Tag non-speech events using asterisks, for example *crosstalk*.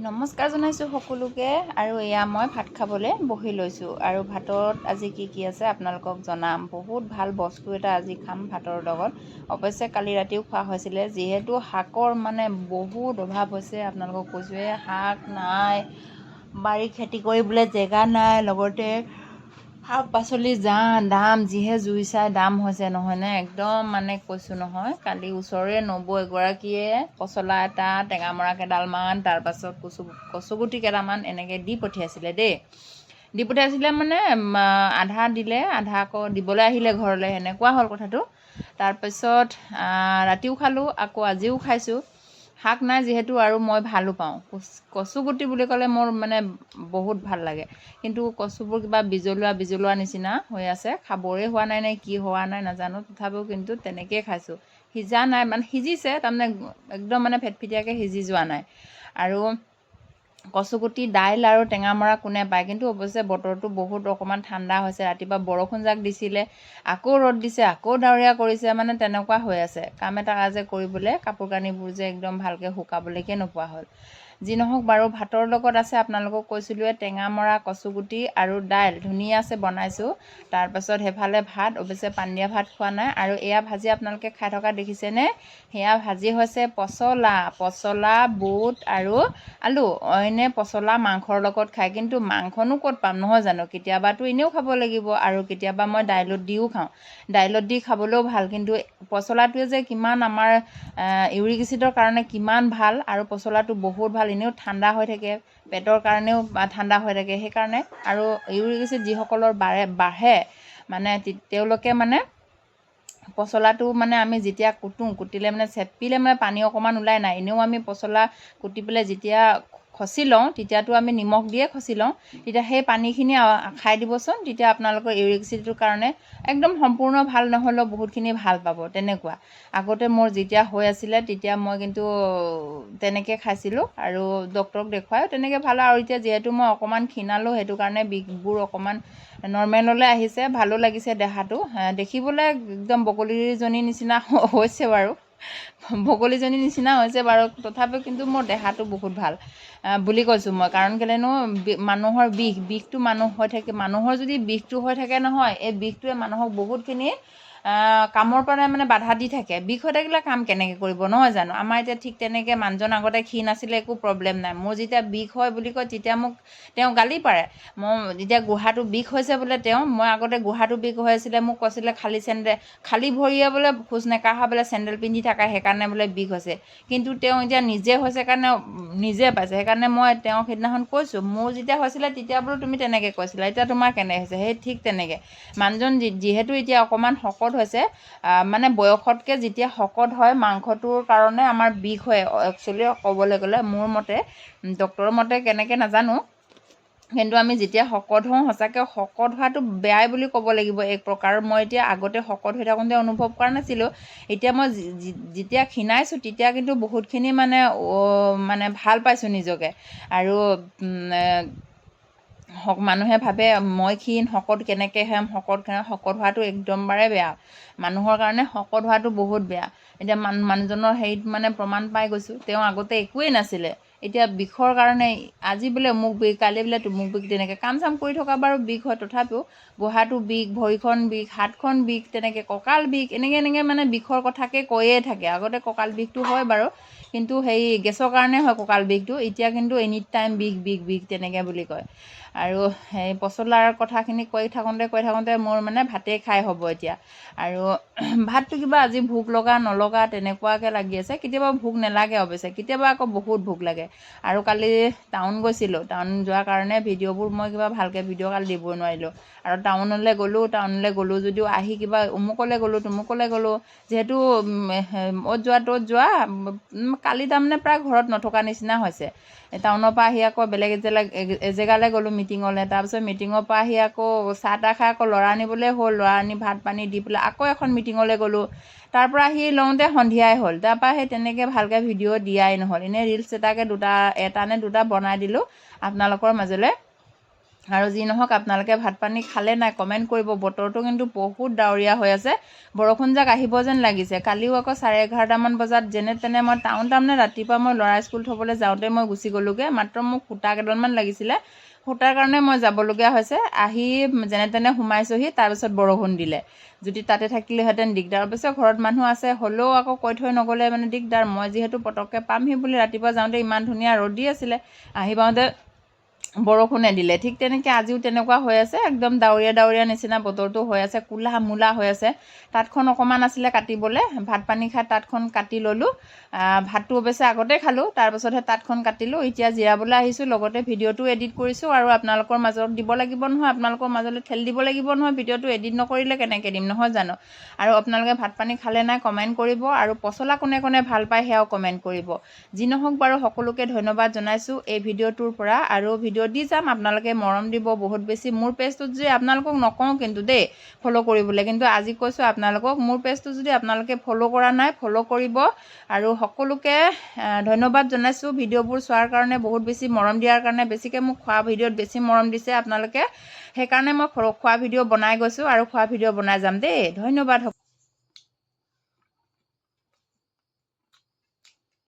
নমস্কাৰ জনাইছোঁ সকলোকে আৰু এয়া মই ভাত খাবলৈ বহি লৈছোঁ। আৰু ভাতত আজি কি কি আছে আপোনালোকক জনাম। বহুত ভাল বস্তু এটা আজি খাম ভাতৰ লগত। অৱশ্যে কালি ৰাতিও খোৱা হৈছিলে। যিহেতু শাকৰ মানে বহুত অভাৱ হৈছে আপোনালোকক কৈছোঁৱে শাক নাই বাৰী খেতি কৰিবলৈ জেগা নাই লগতে শাক পাচলি যা দাম যিহে জুই চাই দাম হৈছে নহয়নে একদম মানে কৈছোঁ নহয় কালি ওচৰৰে নবৌ এগৰাকীয়ে পচলা এটা টেঙামৰা কেইডালমান তাৰপাছত কচু কচুগুটি কেইটামান এনেকৈ দি পঠিয়াইছিলে দেই। দি পঠিয়াইছিলে মানে আধা দিলে আধা আকৌ দিবলৈ আহিলে ঘৰলৈ সেনেকুৱা হ'ল কথাটো। তাৰপিছত ৰাতিও খালোঁ আকৌ আজিও খাইছোঁ। শাক নাই যিহেতু আৰু মই ভালো পাওঁ। কচ- কচুগুটি বুলি ক'লে মোৰ মানে বহুত ভাল লাগে। কিন্তু কচুবোৰ কিবা বিজলুৱা বিজলুৱা নিচিনা হৈ আছে। খাবৰে হোৱা নাই নে কি হোৱা নাই নাজানো। তথাপিও কিন্তু তেনেকৈয়ে খাইছোঁ। সিজা নাই মানে সিজিছে তাৰমানে একদম মানে ফেটফেটীয়াকৈ সিজি যোৱা নাই। আৰু কচুগুটি দাইল আৰু টেঙামৰা কোনে পায়? কিন্তু অৱশ্যে বতৰটো বহুত অকণমান ঠাণ্ডা হৈছে। ৰাতিপুৱা বৰষুণ যাক দিছিলে আকৌ ৰ'দ দিছে আকৌ ডাৱৰীয়া কৰিছে মানে তেনেকুৱা হৈ আছে। কাম এটা যে কৰিবলৈ কাপোৰ কানিবোৰ যে একদম ভালকৈ শুকাবলৈকে নোপোৱা হ'ল। যি নহওক বাৰু ভাতৰ লগত আছে আপোনালোকক কৈছিলোঁৱে টেঙামৰা কচুগুটি আৰু দাইল। ধুনীয়াছে বনাইছোঁ। তাৰপাছত সেইফালে ভাত অৱশ্যে পানী দিয়া ভাত খোৱা নাই। আৰু এয়া ভাজি আপোনালোকে খাই থকা দেখিছেনে? সেয়া ভাজি হৈছে পচলা। পচলা বুট আৰু আলু। অইনে পচলা মাংসৰ লগত খায় কিন্তু মাংসনো ক'ত পাম নহয় জানো? কেতিয়াবাতো এনেও খাব লাগিব আৰু কেতিয়াবা মই দাইলত দিও খাওঁ। দাইলত দি খাবলৈও ভাল কিন্তু পচলাটোৱে যে কিমান আমাৰ ইউৰিক এচিডৰ কাৰণে কিমান ভাল আৰু পচলাটো বহুত ভাল। এনেও ঠাণ্ডা হৈ থাকে পেটৰ কাৰণেও ঠাণ্ডা হৈ থাকে। সেইকাৰণে আৰু ইউৰিক এচিড যিসকলৰ বাঢ়ে বাঢ়ে মানে তেওঁলোকে মানে পচলাটো মানে আমি যেতিয়া কুটোঁ কুটিলে মানে চেপিলে মানে পানী অকণমান ওলাই নাই। এনেও আমি পচলা কুটি পেলাই যেতিয়া খচি লওঁ তেতিয়াতো আমি নিমখ দিয়ে খচি লওঁ। তেতিয়া সেই পানীখিনি খাই দিবচোন তেতিয়া আপোনালোকৰ ইউৰিক এচিডটোৰ কাৰণে একদম সম্পূৰ্ণ ভাল নহ'লেও বহুতখিনি ভাল পাব তেনেকুৱা। আগতে মোৰ যেতিয়া হৈ আছিলে তেতিয়া মই কিন্তু তেনেকৈ খাইছিলোঁ আৰু ডক্তৰক দেখুৱাই তেনেকৈ ভাল আৰু এতিয়া যিহেতু মই অকণমান ক্ষীণালোঁ সেইটো কাৰণে বিষবোৰ অকণমান নৰ্মেললৈ আহিছে ভালো লাগিছে দেহাটো। দেখিবলৈ একদম বগলীজনীৰ নিচিনা হৈছে বাৰু। *laughs* বগলীজনীৰ নিচিনা হৈছে বাৰু তথাপিও কিন্তু মোৰ দেহাটো বহুত ভাল বুলি কৈছোঁ মই। কাৰণ কেলৈনো মানুহৰ বিষ বিষটো মানুহ হৈ থাকে মানুহৰ যদি বিষটো হৈ থাকে নহয় এই বিষটোৱে মানুহক বহুতখিনি কামৰ পৰা মানে বাধা দি থাকে। বিষ হৈ থাকিলে কাম কেনেকৈ কৰিব নহয় জানো? আমাৰ এতিয়া ঠিক তেনেকৈ মানুহজন আগতে ক্ষীণ আছিলে একো প্ৰব্লেম নাই। মোৰ যেতিয়া বিষ হয় বুলি কয় তেতিয়া মোক তেওঁ গালি পাৰে। মই যেতিয়া গুহাটো বিষ হৈছে বোলে তেওঁ মই আগতে গুহাটো বিষ হৈ আছিলে মোক কৈছিলে খালী চেণ্ডেল খালী ভৰিয়ে বোলে খোজ নেকাঢ়া বোলে চেণ্ডেল পিন্ধি থকা সেইকাৰণে বোলে বিষ হৈছে। কিন্তু তেওঁ এতিয়া নিজে হৈছে কাৰণে নিজে পাইছে। সেইকাৰণে মই তেওঁক সেইদিনাখন কৈছোঁ মোৰ যেতিয়া হৈছিলে তেতিয়া বোলো তুমি তেনেকৈ কৈছিলা। এতিয়া তোমাৰ কেনে হৈছে? সেই ঠিক তেনেকৈ। মানুহজন যিহেতু এতিয়া অকণমান শকত হৈছে। আহ, মানে বয়সতকৈ যেতিয়া শকত হয় মাংসটোৰ কাৰণে আমাৰ বিষ হয়। একচুৱেলি ক'বলৈ গ'লে মোৰ মতে ডক্টৰৰ মতে কেনেকৈ নাজানো। কিন্তু আমি যেতিয়া শকত হওঁ সঁচাকৈ শকত হোৱাটো বেয়াই বুলি ক'ব লাগিব। এক প্ৰকাৰ মই এতিয়া আগতে শকত হৈ থাকোঁতে অনুভৱ কৰা নাছিলোঁ। এতিয়া মই যেতিয়া ক্ষীণাইছোঁ তেতিয়া কিন্তু বহুতখিনি মানে মানে ভাল পাইছোঁ নিজকে। আৰু মানুহে ভাবে মই ক্ষীণ শকত কেনেকৈ হ'ম? শকত কেনে শকত হোৱাটো একদমবাৰে বেয়া। মানুহৰ কাৰণে শকত হোৱাটো বহুত বেয়া। এতিয়া মান মানুহজনৰ হেৰিত মানে প্ৰমাণ পাই গৈছোঁ। তেওঁ আগতে একোৱেই নাছিলে। এতিয়া বিষৰ কাৰণে আজি বোলে মোক বিষ কালি বোলে মোক বিষ তেনেকৈ কাম চাম কৰি থকা বাৰু বিষ হয় তথাপিও গুহাটো বিষ ভৰিখন বিষ হাতখন বিষ তেনেকৈ কঁকাল বিষ এনেকৈ এনেকৈ মানে বিষৰ কথাকে কৈয়ে থাকে। আগতে কঁকাল বিষটো হয় বাৰু কিন্তু হেৰি গেছৰ কাৰণে হয় কঁকাল বিষটো এতিয়া কিন্তু এনি টাইম বিষ বিষ বিষ তেনেকৈ বুলি কয়। আৰু সেই পচলাৰ কথাখিনি কৈ থাকোঁতে কৈ থাকোঁতে মোৰ মানে ভাতেই খাই হ'ব এতিয়া। আৰু *clears throat* ভাতটো কিবা আজি ভোক লগা নলগা তেনেকুৱাকৈ লাগি আছে। কেতিয়াবা ভোক নালাগে অৱশ্যে। কেতিয়াবা আকৌ বহুত ভোক লাগে। আৰু কালি টাউন গৈছিলোঁ। টাউন যোৱাৰ কাৰণে ভিডিঅ'বোৰ মই কিবা ভালকৈ ভিডিঅ' কালি দিবই নোৱাৰিলোঁ। আৰু টাউনলৈ গ'লোঁ টাউনলৈ গ'লোঁ যদিও আহি কিবা অমুকলৈ গ'লোঁ তমুকলৈ গ'লোঁ যিহেতু অ'ত যোৱা ত'ত যোৱা কালি তাৰমানে প্ৰায় ঘৰত নথকা নিচিনা হৈছে। টাউনৰ পৰা আহি আকৌ বেলেগ এজেগা এজেগালৈ গ'লোঁ মিটিঙলৈ। তাৰপিছত মিটিঙৰ পৰা আহি আকৌ চাহ তাহ খাই আকৌ ল'ৰা আনিবলৈ হ'ল। ল'ৰা আনি ভাত পানী দি পেলাই আকৌ এখন মিটিঙলৈ গ'লোঁ। তাৰ পৰা আহি লওঁতে সন্ধিয়াই হ'ল। তাৰপৰা সেই তেনেকৈ ভালকৈ ভিডিঅ' দিয়াই নহ'ল। এনেই ৰিলচ এটাকে দুটা এটা নে দুটা বনাই দিলোঁ আপোনালোকৰ মাজলৈ। আৰু যি নহওক আপোনালোকে ভাত পানী খালে নাই কমেণ্ট কৰিব। বতৰটো কিন্তু বহুত ডাৱৰীয়া হৈ আছে। বৰষুণ যাক আহিব যেন লাগিছে। কালিও আকৌ চাৰে এঘাৰটামান বজাত যেনে তেনে মই টাউন তাৰমানে ৰাতিপুৱা মই ল'ৰা স্কুল থ'বলৈ যাওঁতে মই গুচি গ'লোগৈ। মাত্ৰ মোক সূতা কেইডালমান লাগিছিলে। সূতাৰ কাৰণে মই যাবলগীয়া হৈছে। আহি যেনে তেনে সোমাইছোহি তাৰপিছত বৰষুণ দিলে। যদি তাতে থাকিলেহেঁতেন দিগদাৰ। অৱশ্যে ঘৰত মানুহ আছে হ'লেও আকৌ কৈ থৈ নগ'লে মানে দিগদাৰ। মই যিহেতু পটককৈ পামহি বুলি ৰাতিপুৱা যাওঁতে ইমান ধুনীয়া ৰ'দ আছিলে আহি পাওঁতে বৰষুণে দিলে। ঠিক তেনেকৈ আজিও তেনেকুৱা হৈ আছে। একদম ডাৱৰীয়া ডাৱৰীয়া নিচিনা বতৰটো হৈ আছে ক'লা মূলা হৈ আছে। তাঁতখন অকণমান আছিলে কাটিবলৈ ভাত পানী খাই তাঁতখন কাটি ল'লোঁ। ভাতটো অৱশ্যে আগতে খালোঁ তাৰপাছতহে তাঁতখন কাটিলোঁ। এতিয়া জিৰাবলৈ আহিছোঁ লগতে ভিডিঅ'টো এডিট কৰিছোঁ আৰু আপোনালোকৰ মাজত দিব লাগিব নহয় আপোনালোকৰ মাজলৈ ঠেলি দিব লাগিব নহয় ভিডিঅ'টো এডিট নকৰিলে কেনেকৈ দিম নহয় জানো? আৰু আপোনালোকে ভাত পানী খালে নাই কমেণ্ট কৰিব আৰু পচলা কোনে কোনে ভাল পায় সেয়াও কমেণ্ট কৰিব। যি নহওক বাৰু সকলোকে ধন্যবাদ জনাইছোঁ এই ভিডিঅ'টোৰ পৰা আৰু ভিডিঅ' দি যাম আপোনালোকে মৰম দিব বহুত বেছি। মোৰ পেজটোত যে আপোনালোকক নকওঁ কিন্তু দেই ফ'ল' কৰিবলৈ। কিন্তু আজি কৈছোঁ আপোনালোকক মোৰ পেজটো যদি আপোনালোকে ফ'ল' কৰা নাই ফ'ল' কৰিব। আৰু সকলোকে ধন্যবাদ জনাইছোঁ ভিডিঅ'বোৰ চোৱাৰ কাৰণে বহুত বেছি মৰম দিয়াৰ কাৰণে। বেছিকৈ মোক খোৱা ভিডিঅ'ত বেছি মৰম দিছে আপোনালোকে। সেইকাৰণে মই খোৱা ভিডিঅ' বনাই গৈছোঁ আৰু খোৱা ভিডিঅ' বনাই যাম দেই। ধন্যবাদ